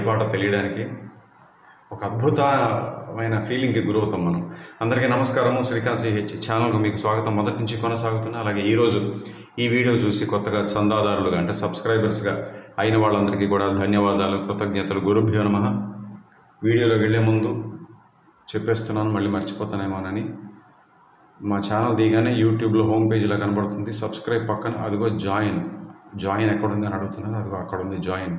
ఏ పాట తెలియడానికి ఒక అద్భుతమైన ఫీలింగ్కి గురవుతాం మనం. అందరికీ నమస్కారము. శ్రీకాంత్ సిహెచ్ ఛానల్కు మీకు స్వాగతం. మొదటి నుంచి కొనసాగుతున్నా అలాగే ఈరోజు ఈ వీడియో చూసి కొత్తగా చందాదారులుగా అంటే సబ్స్క్రైబర్స్గా అయిన వాళ్ళందరికీ కూడా ధన్యవాదాలు కృతజ్ఞతలు. గురుభ్యో నమ. వీడియోలోకి వెళ్ళే ముందు చెప్పేస్తున్నాను మళ్ళీ మర్చిపోతానేమోనని. మా ఛానల్ దిగానే యూట్యూబ్లో హోమ్ పేజీలో కనబడుతుంది. సబ్స్క్రైబ్ పక్కన అదిగో జాయిన్. జాయిన్ ఎక్కడ ఉంది అని అడుగుతున్నాను అదిగో అక్కడ ఉంది జాయిన్.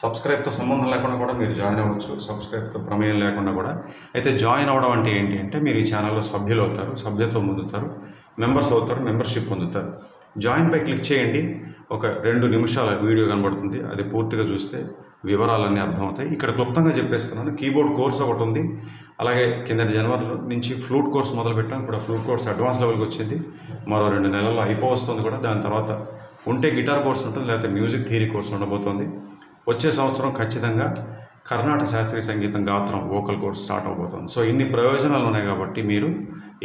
సబ్స్క్రైబ్తో సంబంధం లేకుండా కూడా మీరు జాయిన్ అవ్వచ్చు సబ్స్క్రైబ్తో ప్రమేయం లేకుండా కూడా. అయితే జాయిన్ అవ్వడం అంటే ఏంటి అంటే మీరు ఈ ఛానల్లో సభ్యులు అవుతారు సభ్యత్వం పొందుతారు మెంబర్స్ అవుతారు మెంబర్షిప్ పొందుతారు. జాయిన్ పై క్లిక్ చేయండి ఒక రెండు నిమిషాల వీడియో కనబడుతుంది అది పూర్తిగా చూస్తే వివరాలన్నీ అర్థమవుతాయి. ఇక్కడ క్లుప్తంగా చెప్పేస్తున్నాను కీబోర్డ్ కోర్స్ ఒకటి ఉంది. అలాగే కిందటి జనవరి నుంచి ఫ్లూట్ కోర్స్ మొదలు పెట్టాం ఇప్పుడు ఫ్లూట్ కోర్స్ అడ్వాన్స్ లెవెల్కి వచ్చింది. మరో రెండు నెలల్లో అయిపోవస్తుంది కూడా దాని తర్వాత ఉంటే గిటార్ కోర్స్ ఉంటుంది లేకపోతే మ్యూజిక్ థియరీ కోర్స్ ఉండబోతోంది. వచ్చే సంవత్సరం ఖచ్చితంగా కర్ణాటక శాస్త్రీయ సంగీతం గాత్రం వోకల్ కోర్స్ స్టార్ట్ అవబోతుంది. సో ఇన్ని ప్రయోజనాలు ఉన్నాయి కాబట్టి మీరు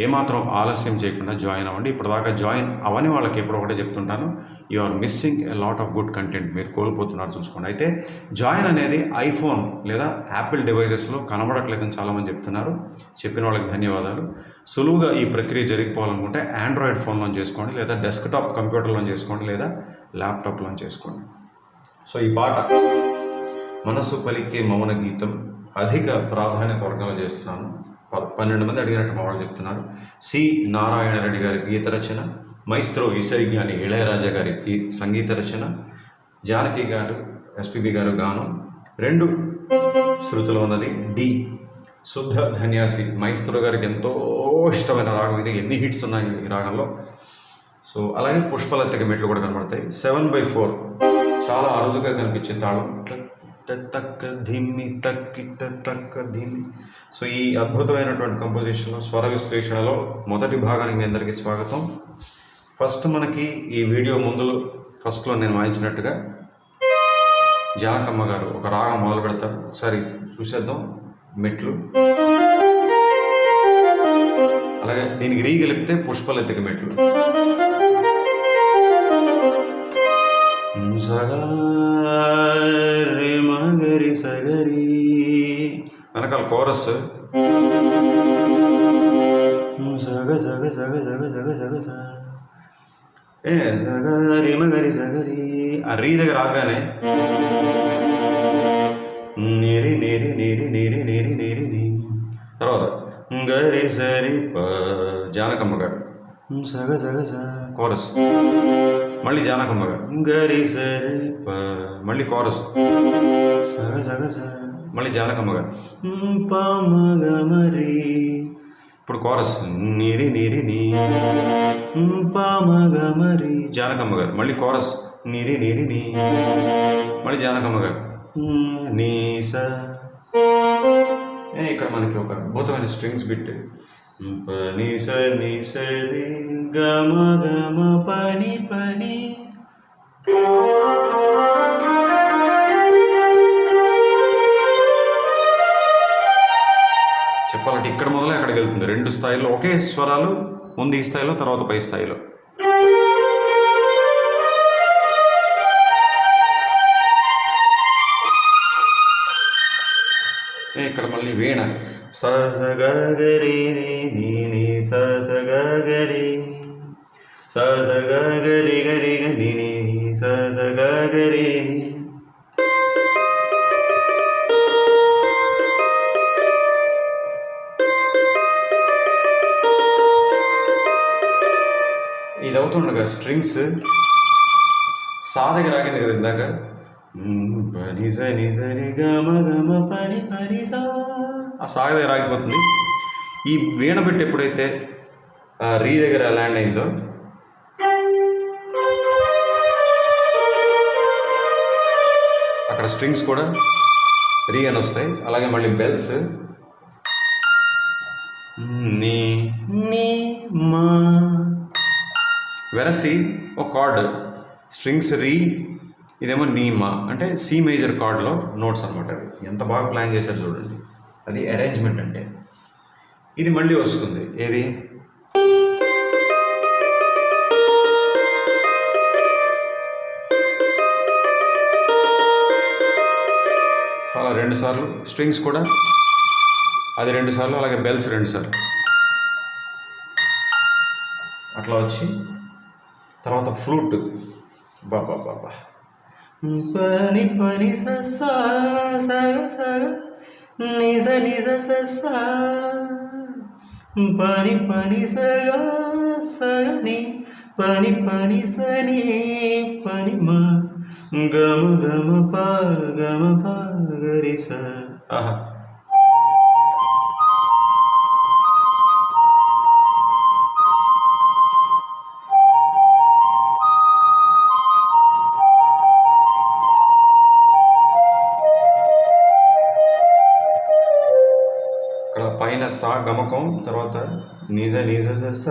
ఏమాత్రం ఆలస్యం చేయకుండా జాయిన్ అవ్వండి. ఇప్పటిదాకా జాయిన్ అవని వాళ్ళకి ఎప్పుడు ఒకటే చెప్తుంటాను you are missing a lot of good content మీరు కోల్పోతున్నారు చూసుకోండి. అయితే జాయిన్ అనేది ఐఫోన్ లేదా యాపిల్ డివైజెస్లో కనబడట్లేదని చాలామంది చెప్తున్నారు. చెప్పిన వాళ్ళకి ధన్యవాదాలు. సులువుగా ఈ ప్రక్రియ జరిగిపోవాలనుకుంటే ఆండ్రాయిడ్ ఫోన్లో చేసుకోండి లేదా డెస్క్టాప్ కంప్యూటర్లో చేసుకోండి లేదా ల్యాప్టాప్లో చేసుకోండి. సో ఈ పాట మనస్సు పలికే మౌన గీతం అధిక ప్రాధాన్యత వర్గంలో చేస్తున్నాను. ప- పన్నెండు మంది అడిగినట్టు మా వాళ్ళు చెప్తున్నారు. సి. నారాయణ రెడ్డి గారి గీత రచన మైస్త్రో ఇసరిజ్ఞాని ఇళయరాజా గారి గీ సంగీత రచన జానకి గారు ఎస్పిబి గారు గానం రెండు శృతిలో ఉన్నది. డి. శుద్ధ ధన్యాసి మైస్త్రో గారికి ఎంతో ఇష్టమైన రాగం. ఇది ఎన్ని హిట్స్ ఉన్నాయి ఈ రాగంలో? సో అలాగే పుష్పలతిక మెట్లు కూడా కనబడతాయి. సెవెన్ బై ఫోర్ చాలా అరుదుగా కనిపించే తాళం. టక్ తక్క ధిమ్మి తక్కిట తక్క ధిమ్మి. సో ఈ అద్భుతమైనటువంటి కంపోజిషన్లో స్వర విశ్లేషణలో మొదటి భాగానికి మీ అందరికీ స్వాగతం. ఫస్ట్ మనకి ఈ వీడియో ముందు ఫస్ట్లో నేను వాయించినట్టుగా జానకమ్మ గారు ఒక రాగం మొదలు పెడతారు. ఒకసారి చూసేద్దాం. మెట్లు. అలాగే దీనికి రీ గెలిపితే పుష్పలతిక మెట్లు. సగారి మగరి సగరి వెనకాల కోరస్ సగ సగ సగ సగ సగ సగ స ఏ సగరి మగరి సగరి ఆ రీ దగ్గర ఆగానే నేరి నేరి నేరి నేరి నేరి నేరి నీ తర్వాత గరి సరి ప జానకమ్మ గారు సగ సగ స కోరస్ మళ్ళీ జానకమ్మ గారు. గరి సరి ప మళ్ళీ కోరస్. సగ సగ స. మళ్ళీ జానకమ్మ గారు. ప మగ మరి ఇప్పుడు కోరస్. నీరి నీరి నీ ప మగ మరి జానకమ్మ గారు. మళ్ళీ కోరస్. నీరి నీరి నీ మళ్ళీ జానకమ్మ గారు. నీ స. ఇక్కడ మనకి ఒక అద్భుతమైన స్ట్రింగ్స్ బిట్. పని సని సరి గమ గమ పని పని చెప్పాలంటే ఇక్కడ మొదలు అక్కడికి వెళ్తుంది. రెండు స్థాయిలో ఒకే స్వరాలు ముందు ఈ స్థాయిలో తర్వాత పై స్థాయిలో. ఇక్కడ మళ్ళీ వీణ. స స గ గ రి రి ని ని స స గ గ రి స స గ గ రి గ రి గ ని ని స స గ గ రి ఇది అవుతుండగా స్ట్రింగ్స్ సా దగ్గర ఆగింది కదా ఇందాక మ్, పని స ని స రి గ మ గ మ పని పని సా ఆ సాగ దగ్గర ఆగిపోతుంది ఈ వీణ పెట్టి ఎప్పుడైతే రీ దగ్గర ల్యాండ్ అయిందో అక్కడ స్ట్రింగ్స్ కూడా రీ అని వస్తాయి. అలాగే మళ్ళీ బెల్స్. నీ నీ మా. వెరసి ఒక కార్డ్. స్ట్రింగ్స్ రీ ఇదేమో నీమా అంటే సి మేజర్ కార్డ్లో నోట్స్ అనమాట ఎంత బాగా ప్లాన్ చేశారు చూడండి. అది అరేంజ్మెంట్ అంటే. ఇది మళ్ళీ వస్తుంది. ఏది? రెండు సార్లు. స్ట్రింగ్స్ కూడా. అది రెండు సార్లు అలాగే బెల్స్ రెండు సార్లు. అట్లా వచ్చి తర్వాత ఫ్లూట్. బాబా బాబా పని పని స స. నిజ నిజ స పని పని సగా స పని పని సని పని మా. గమ గమ పా గమ పా గరి స. ఆహా. సా గమకం తర్వాత నిజ నిజ స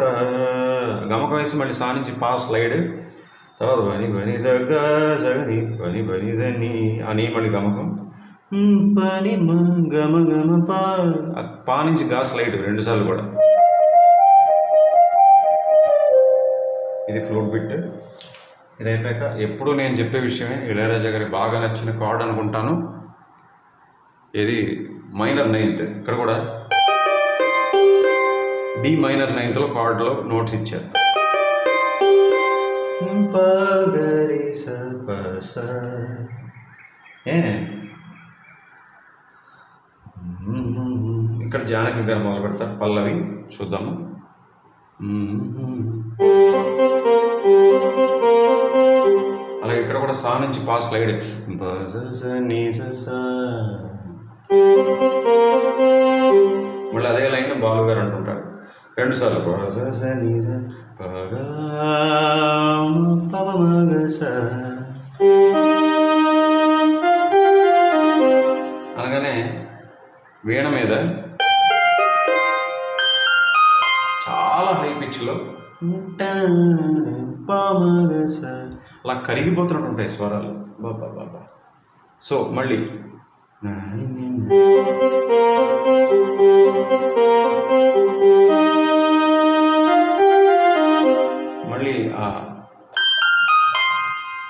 గమకం వేసి మళ్ళీ సా నుంచి పా స్లైడ్. తర్వాత బని బని జగ జగని బని బని జని అని మళ్ళీ గమకం. పని మ గమ గమ పా పా నుంచి గా స్లైడ్ రెండు సార్లు కూడా. ఇది ఫ్లూట్ బిట్. ఇది అయిపోయాక ఎప్పుడు నేను చెప్పే విషయమే. ఇళయరాజా గారికి బాగా నచ్చిన కార్డ్ అనుకుంటాను. ఇది మైనర్ నైన్త్. ఇక్కడ కూడా డి మైనర్ నైన్త్లో కార్డులో నోట్స్ ఇచ్చారు. ఇక్కడ జానకి గారు మొదలు పెడతారు. పల్లవి చూద్దాము. అలాగే ఇక్కడ కూడా సా నుంచి పా స్లైడ్. మళ్ళీ అదే లైన్ బాలు గారు అంటుంటారు. రెండు సార్లు అనగానే వీణ మీద చాలా హై పిచ్లో అలా కరిగిపోతున్నట్టు ఉంటాయి స్వరాలు. బాబా బాబా సో మళ్ళీ మళ్ళీ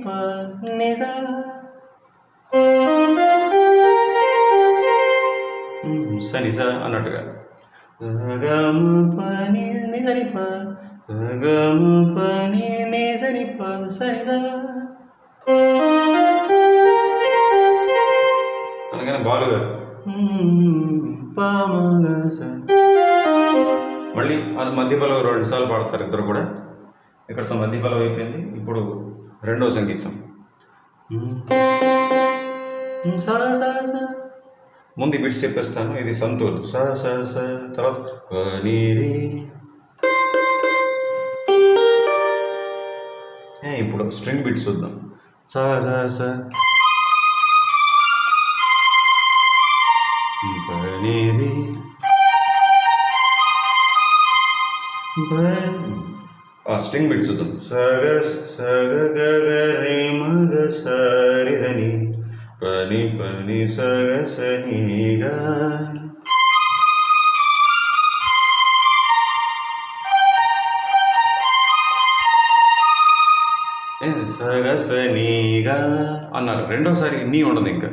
ని ప ని సా సని స అన్నట్టుగా. సగమ పని ని సని ప సగమ పని ని సని ప సని స అనగానే బాలు గారు మళ్ళీ మధ్య పలవ రెండు సార్లు పాడతారు ఇద్దరు కూడా. ఇక్కడతో మధ్య పలవ అయిపోయింది. ఇప్పుడు రెండో సంగీతం. ముందు బిట్స్ చెప్పేస్తాను. ఇది సంతూర్ స స స. తర్వాత పనీరి ఏ, ఇప్పుడు స్ట్రింగ్ బిట్స్ చూద్దాం. స స స. పనీరి స్ట్రింగ్ బిట్స్ చూద్దాం సగ సగ గ గ రే మ గ స రి ధ ని పని పని సగ స ని గ ఏ, సగ స ని గ అన్నారు రెండోసారి నీ ఉండదు ఇంకా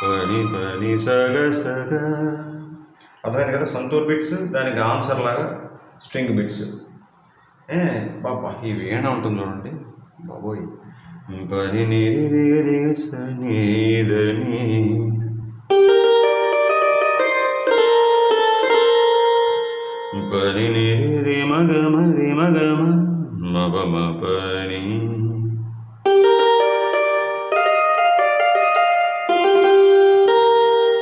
పని పని సగ సగ అర్థమైంది కదా సంతూర్ బిట్స్ దానికి ఆన్సర్ లాగా స్ట్రింగ్ బిట్స్. ఏ పాప ఈ వీణ ఉంటుంది చూడండి. బాబోయ్. పని నీదని రిగ రిగ ని. పని నిరి రి మగ మరి మగ మ మ పని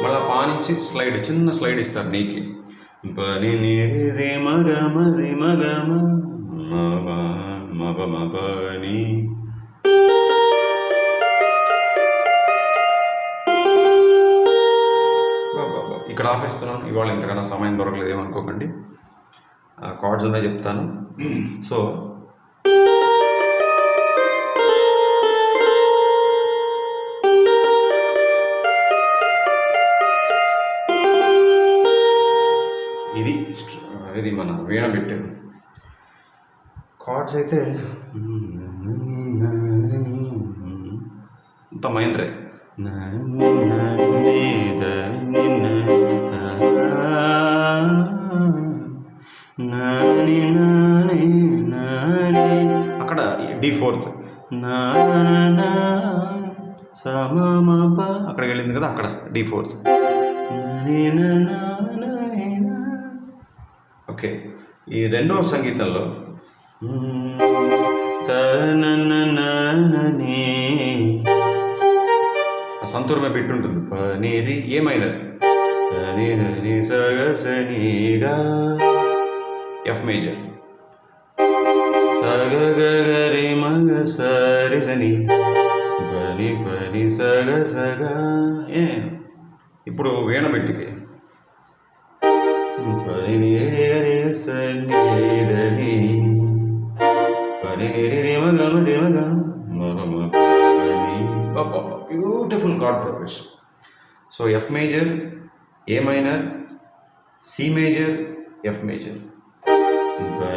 మళ్ళీ పానించి స్లైడ్ చిన్న స్లైడ్ ఇస్తారు నీకి. పని నిరి రే మగ మరి మగ మగ మని ఇక్కడ ఆపేస్తున్నాను. ఇవాళ ఇంతకన్నా సమయం దొరకలేదు ఏమనుకోకండి. కార్డ్స్ ఉన్నాయి చెప్తాను. సో ఇది మన వీణ బిట్ కార్డ్స్ అయితే అంత మైండ్రే అక్కడ డి ఫోర్త్. సమమప అక్కడికి వెళ్ళింది కదా అక్కడ డి ఫోర్త్. ఓకే. ఈ రెండవ సంగీతంలో ఆ సంతూరమే పెట్టుంటుంది. పనీరి ఏమైనది సగ ఎఫ్ మేజర్. సగరి మగ సరి సని. పని పని సగ సగ ఏ? ఇప్పుడు వీణ మెట్టుకి.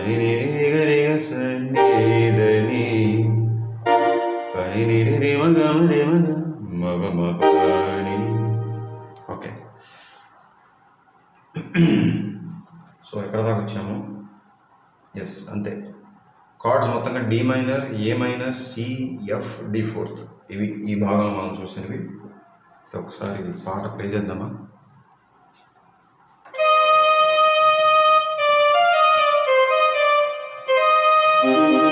నిరి గరి సన్నిధని పని నిరి మగ మరి మగ మగ మగ పని ఓకే సో ఎక్కడ దాకా వచ్చాము? ఎస్ అంతే. కార్డ్స్ మొత్తంగా D minor A minor C F D fourth. ఇవి ఈ భాగంలో మనం చూసినవి. ఒకసారి పాట ప్లే చేద్దామా? బాబా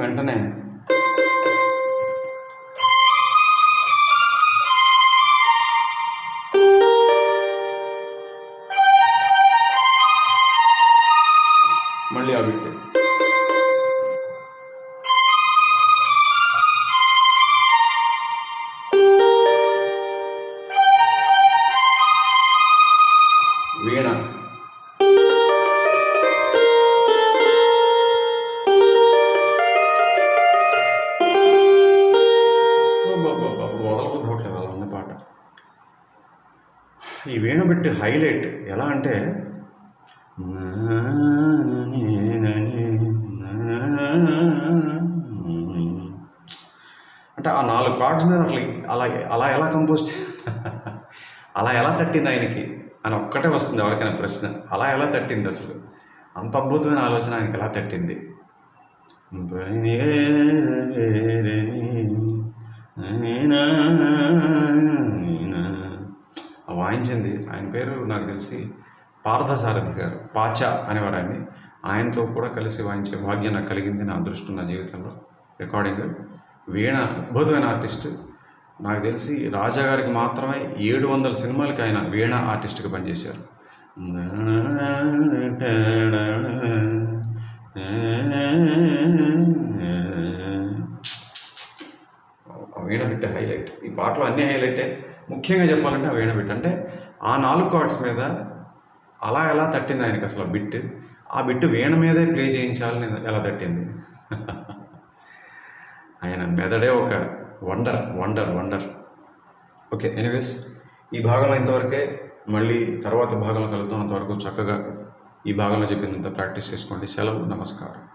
వెంటనే ఈ వేణుబెట్టి హైలైట్ ఎలా అంటే అంటే ఆ నాలుగు కార్డ్స్ మీద అట్లా అలా అలా ఎలా కంపోజ్ అలా ఎలా తట్టింది ఆయనకి? అని ఒక్కటే వస్తుంది ఎవరికైనా ప్రశ్న. అలా ఎలా తట్టింది అసలు? అంత అద్భుతమైన ఆలోచన ఆయనకి ఎలా తట్టింది? నేనా వాయించింది ఆయన పేరు నాకు తెలిసి పార్థసారథి గారు. పాచా అనేవారు ఆయన్ని ఆయనతో కూడా కలిసి వాయించే భాగ్యం నాకు కలిగింది నా అదృష్టం నా జీవితంలో. రికార్డింగ్ వీణ అద్భుతమైన ఆర్టిస్ట్ నాకు తెలిసి రాజా గారికి మాత్రమే ఏడు వందల సినిమాలకి ఆయన వీణ ఆర్టిస్ట్గా పనిచేశారు. హైలైట్ అన్నీ హైలైటే. ముఖ్యంగా చెప్పాలంటే ఆ వీణ బిట్ అంటే ఆ నాలుగు కార్డ్స్ మీద అలా ఎలా తట్టింది ఆయనకి అసలు ఆ బిట్? ఆ బిట్ వీణ మీదే ప్లే చేయించాలని ఎలా తట్టింది? ఆయన మెదడే ఒక wonder wonder wonder. Okay anyways ఈ భాగంలో ఇంతవరకే మళ్ళీ తర్వాత భాగంలో కలుద్దాం. అంతవరకు చక్కగా ఈ భాగంలో చెప్పినంత ప్రాక్టీస్ చేసుకోండి. సెలవు నమస్కారం.